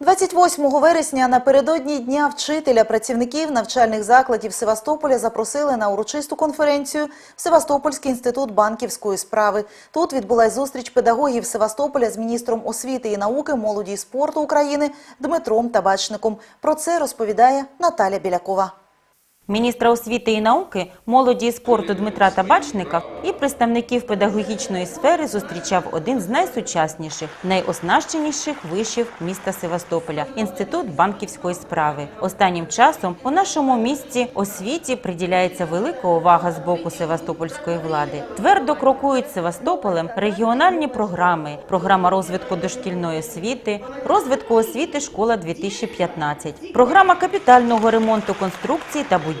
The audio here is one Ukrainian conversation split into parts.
28 вересня напередодні Дня вчителя працівників навчальних закладів Севастополя запросили на урочисту конференцію в Севастопольський інститут банківської справи. Тут відбулась зустріч педагогів Севастополя з міністром освіти і науки, молоді і спорту України Дмитром Табачником. Про це розповідає Наталя Білякова. Міністра освіти і науки, молоді і спорту Дмитра Табачника і представників педагогічної сфери зустрічав один з найсучасніших, найоснащеніших вишів міста Севастополя – інститут банківської справи. Останнім часом у нашому місті освіті приділяється велика увага з боку севастопольської влади. Твердо крокують Севастополем регіональні програми, програма розвитку дошкільної освіти, розвитку освіти школа 2015, програма капітального ремонту конструкцій та будівель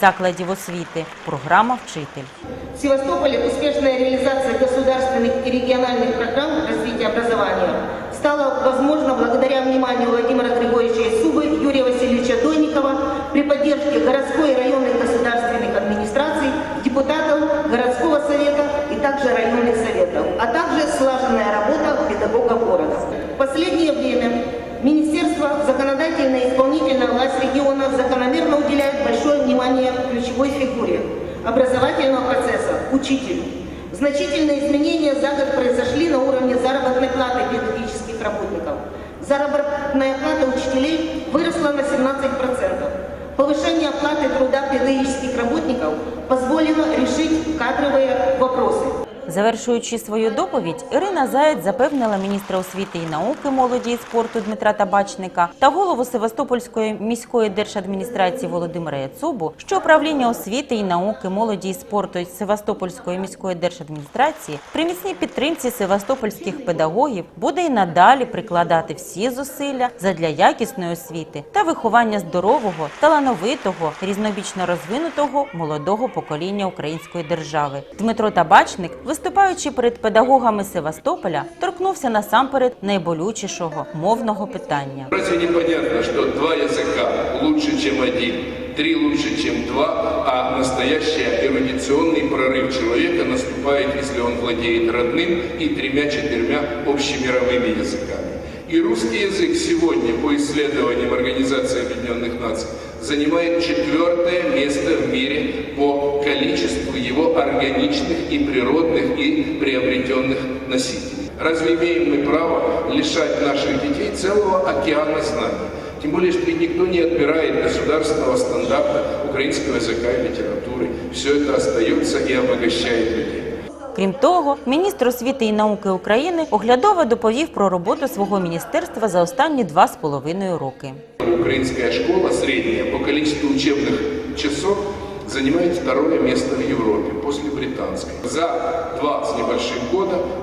закладів освіти, програма Вчитель. В Севастополе успешная реализация государственных и региональных программ развития образования стала возможна благодаря вниманию Владимира Григорьевича Субы, Юрия Васильевича Дойникова при поддержке городской и районных государственных администраций, депутатов городского совета и также районных советов, а также слаженная работа педагогов города. В последнее время Министерство, законодательная и исполнительная власть региона закономерно уделяют большое внимание ключевой фигуре образовательного процесса – учителю. Значительные изменения за год произошли на уровне заработной платы педагогических работников. Заработная плата учителей выросла на 17%. Повышение оплаты труда педагогических работников позволило решить кадровые вопросы. Завершуючи свою доповідь, Ірина Заєць запевнила міністра освіти і науки, молоді і спорту Дмитра Табачника та голову Севастопольської міської держадміністрації Володимира Яцубу, що управління освіти і науки, молоді і спорту Севастопольської міської держадміністрації при міцній підтримці севастопольських педагогів буде і надалі прикладати всі зусилля задля якісної освіти та виховання здорового, талановитого, різнобічно розвинутого молодого покоління української держави. Дмитро Табачник, виступаючи перед педагогами Севастополя, торкнувся насамперед найболючішого мовного питання. Разве не понятно, что два языка лучше, чем один, три лучше, чем два, а настоящий эрудиционный прорыв человека наступает, если он владеет родным и тремя-четырьмя общемировыми языками. И русский язык сегодня, по исследованиям Организации Объединенных Наций, занимает четвертое место в мире по количеству его органичных и природных и приобретенных носителей. Разве имеем мы право лишать наших детей целого океана знаний? Тем более, что и никто не отбирает государственного стандарта украинского языка и литературы. Все это остается и обогащает людей. Крім того, міністр освіти і науки України оглядово доповів про роботу свого міністерства за останні два з половиною роки. Украинская школа средняя по количеству учебных часов занимает второе место в Европе после британской. За два с небольшим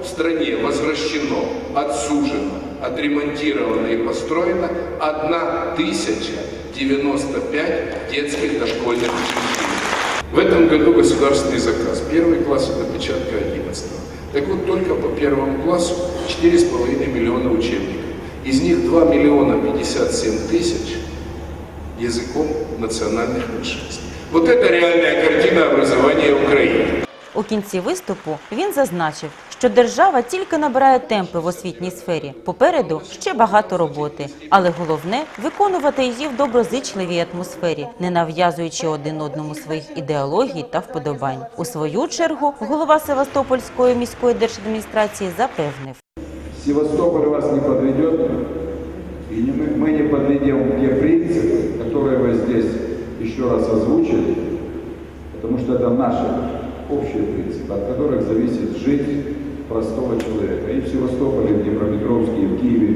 в стране возвращено, отсужено, отремонтировано и построено 1095 детских дошкольных учреждений. В этом году государственный заказ. Первый класс это печатка 11. Так вот, только по первому классу 4,5 миллиона учебников. Из них 2 миллиона 57 тысяч языком национальных меньшинств. Вот это реальная картина образования Украины. У кінці виступу він зазначив, що держава тільки набирає темпи в освітній сфері. Попереду ще багато роботи, але головне виконувати її в доброзичливій атмосфері, не нав'язуючи один одному своїх ідеологій та вподобань. У свою чергу голова Севастопольської міської держадміністрації запевнив. Севастополь вас не подведет, и не мы, мы не подведем те принципы, которые вы здесь еще раз озвучили, потому что это наши общие принципы, от которых зависит жизнь простого человека и в Севастополе, и в Днепропетровске, и в Киеве,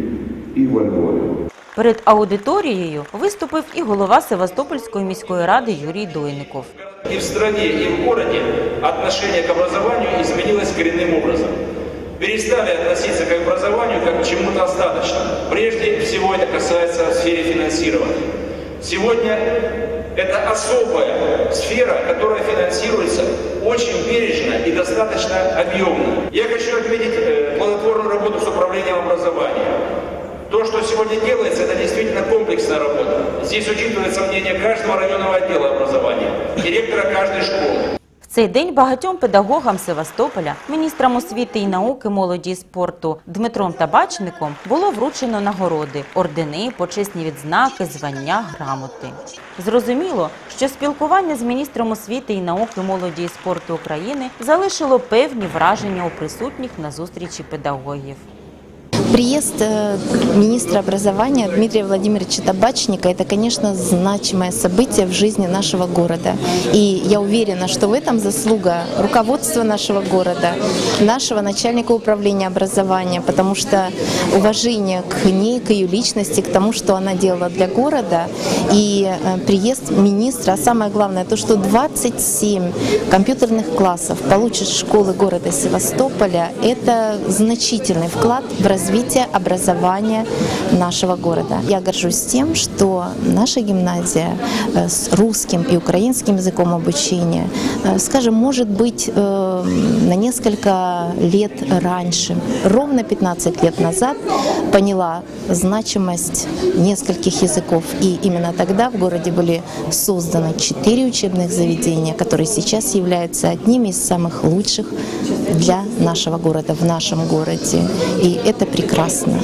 и во Львове. Перед аудиторією виступив і голова Севастопольської міської ради Юрій Дойников. И в стране, и в городе отношение к образованию изменилось коренным образом. Перестали относиться к образованию как к чему-то остаточному. Прежде всего это касается сферы финансирования. Сегодня это особая сфера, которая финансируется очень бережно и достаточно объемно. Я хочу отметить э, плодотворную работу с управлением образования. То, что сегодня делается, это действительно комплексная работа. Здесь учитывается мнение каждого районного отдела образования, директора каждой школы. цей день багатьом педагогам Севастополя, міністрам освіти і науки, молоді і спорту Дмитром Табачником було вручено нагороди, ордени, почесні відзнаки, звання, грамоти. Зрозуміло, що спілкування з міністром освіти і науки, молоді і спорту України залишило певні враження у присутніх на зустрічі педагогів. Приезд э, министра образования Дмитрия Владимировича Табачника – это, конечно, значимое событие в жизни нашего города. И я уверена, что в этом заслуга руководства нашего города, нашего начальника управления образования, потому что уважение к ней, к ее личности, к тому, что она делала для города, и э, приезд министра, а самое главное, то, что 27 компьютерных классов получат школы города Севастополя, это значительный вклад в развитие образования нашего города. Я горжусь тем, что наша гимназия э, с русским и украинским языком обучения, э, скажем, может быть э, на несколько лет раньше, ровно 15 лет назад, поняла значимость нескольких языков. И именно тогда в городе были созданы четыре учебных заведения, которые сейчас являются одними из самых лучших для нашего города, в нашем городе. И это прекрасно.